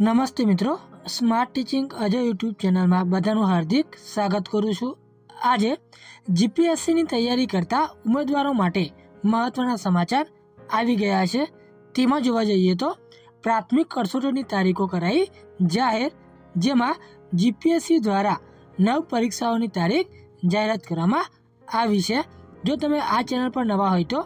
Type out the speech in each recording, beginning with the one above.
નમસ્તે મિત્રો smart teaching Ajay YouTube ચેનલમાં બધાનું હાર્દિક સ્વાગત કરું છું. આજે જીપીએસસીની તૈયારી કરતા ઉમેદવારો માટે મહત્ત્વના સમાચાર આવી ગયા છે. તેમાં જોવા જઈએ તો પ્રાથમિક કસોટીની તારીખો કરાઈ જાહેર, જેમાં જીપીએસસી દ્વારા નવ પરીક્ષાઓની તારીખ જાહેરાત કરવામાં આવી છે. જો તમે આ ચેનલ પર નવા હોય તો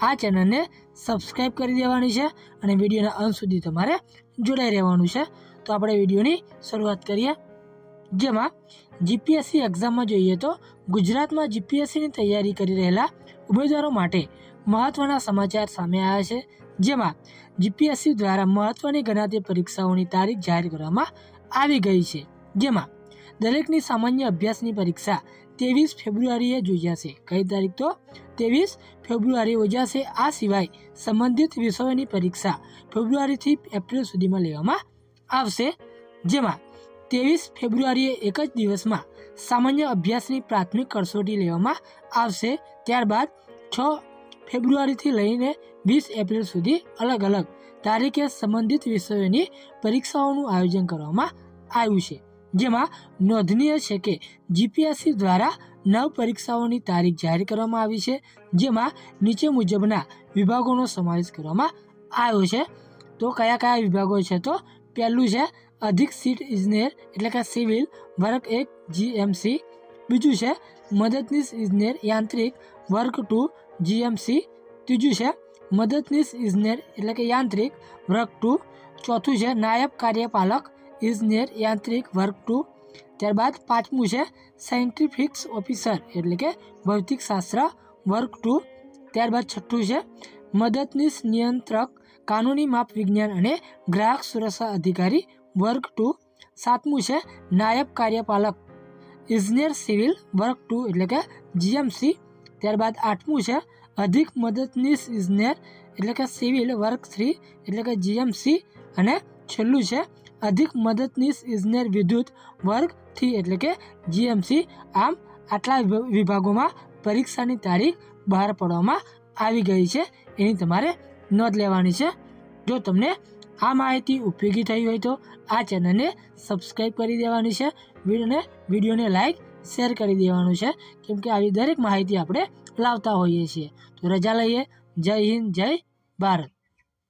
આ ચેનલને સબસ્ક્રાઈબ કરી દેવાની છે અને વિડીયોના અંત સુધી તમારે જોડાઈ રહેવાનું છે. તો આપણે વિડીયોની શરૂઆત કરીએ. જેમાં જીપીએસસી એક્ઝામમાં જોઈએ તો ગુજરાતમાં જીપીએસસીની તૈયારી કરી રહેલા ઉમેદવારો માટે મહત્ત્વના સમાચાર સામે આવ્યા છે. જેમાં જીપીએસસી દ્વારા મહત્ત્વની ગણાતી પરીક્ષાઓની તારીખ જાહેર કરવામાં આવી ગઈ છે. જેમાં દરેકની સામાન્ય અભ્યાસની પરીક્ષા ત્રેવીસ ફેબ્રુઆરીએ યોજાશે કઈ તારીખ તો? ત્રેવીસ ફેબ્રુઆરી યોજાશે. આ સિવાય સંબંધિત વિષયોની પરીક્ષા ફેબ્રુઆરીથી એપ્રિલ સુધીમાં લેવામાં આવશે. જેમાં ત્રેવીસ ફેબ્રુઆરીએ એક જ દિવસમાં સામાન્ય અભ્યાસની પ્રાથમિક કસોટી લેવામાં આવશે. ત્યારબાદ છ ફેબ્રુઆરીથી લઈને વીસ એપ્રિલ સુધી અલગ અલગ તારીખે સંબંધિત વિષયોની પરીક્ષાઓનું આયોજન કરવામાં આવ્યું છે. જેમાં નોંધનીય છે કે જીપીએસસી દ્વારા નવ પરીક્ષાઓની તારીખ જાહેર કરવામાં આવી છે, જેમાં નીચે મુજબના વિભાગોનો સમાવેશ કરવામાં આવ્યો છે. તો કયા કયા વિભાગો છે? તો પહેલું છે અધિક સીટ ઇજનેર, એટલે કે સિવિલ, વર્ગ એક જીએમસી બીજું છે મદદનીશ ઇજનેર યાંત્રિક, વર્ગ ટુ જીએમસી ત્રીજું છે મદદનીશ ઇજનેર, એટલે કે યાંત્રિક, વર્ગ ટુ. ચોથું છે નાયબ કાર્યપાલક ઇજનેર યાંત્રિક વર્ક ટુ. ત્યારબાદ પાંચમું છે સાયન્ટિફિક્સ ઓફિસર, એટલે કે ભૌતિક શાસ્ત્ર વર્ગ ટુ. ત્યારબાદ છઠ્ઠું છે મદદનીશ નિયંત્રક, કાનૂની માપ વિજ્ઞાન અને ગ્રાહક સુરક્ષા અધિકારી વર્ક ટુ. સાતમું છે નાયબ કાર્યપાલક, ઇજનેર સિવિલ વર્ક ટુ, એટલે કે જીએમસી. ત્યારબાદ આઠમું છે અધિક મદદનીશ ઇજનેર, એટલે કે સિવિલ વર્ક થ્રી, એટલે કે જીએમસી. અને છેલ્લું છે અધિક મદદનીશ ઇજનેર વિદ્યુત વર્ગ થ્રી એટલે કે જીએમસી આમ આટલા વિભા- વિભાગોમાં પરીક્ષાની તારીખ બહાર પાડવામાં આવી ગઈ છે. એની તમારે નોંધ લેવાની છે. જો તમને આ માહિતી ઉપયોગી થઈ હોય તો આ ચેનલને સબસ્ક્રાઈબ કરી દેવાની છે. વિડીયોને વિડીયોને લાઈક શેર કરી દેવાનું છે. કેમ કે આવી દરેક માહિતી આપણે લાવતા હોઈએ છીએ. તો રજા લઈએ. જય હિન્દ, જય ભારત.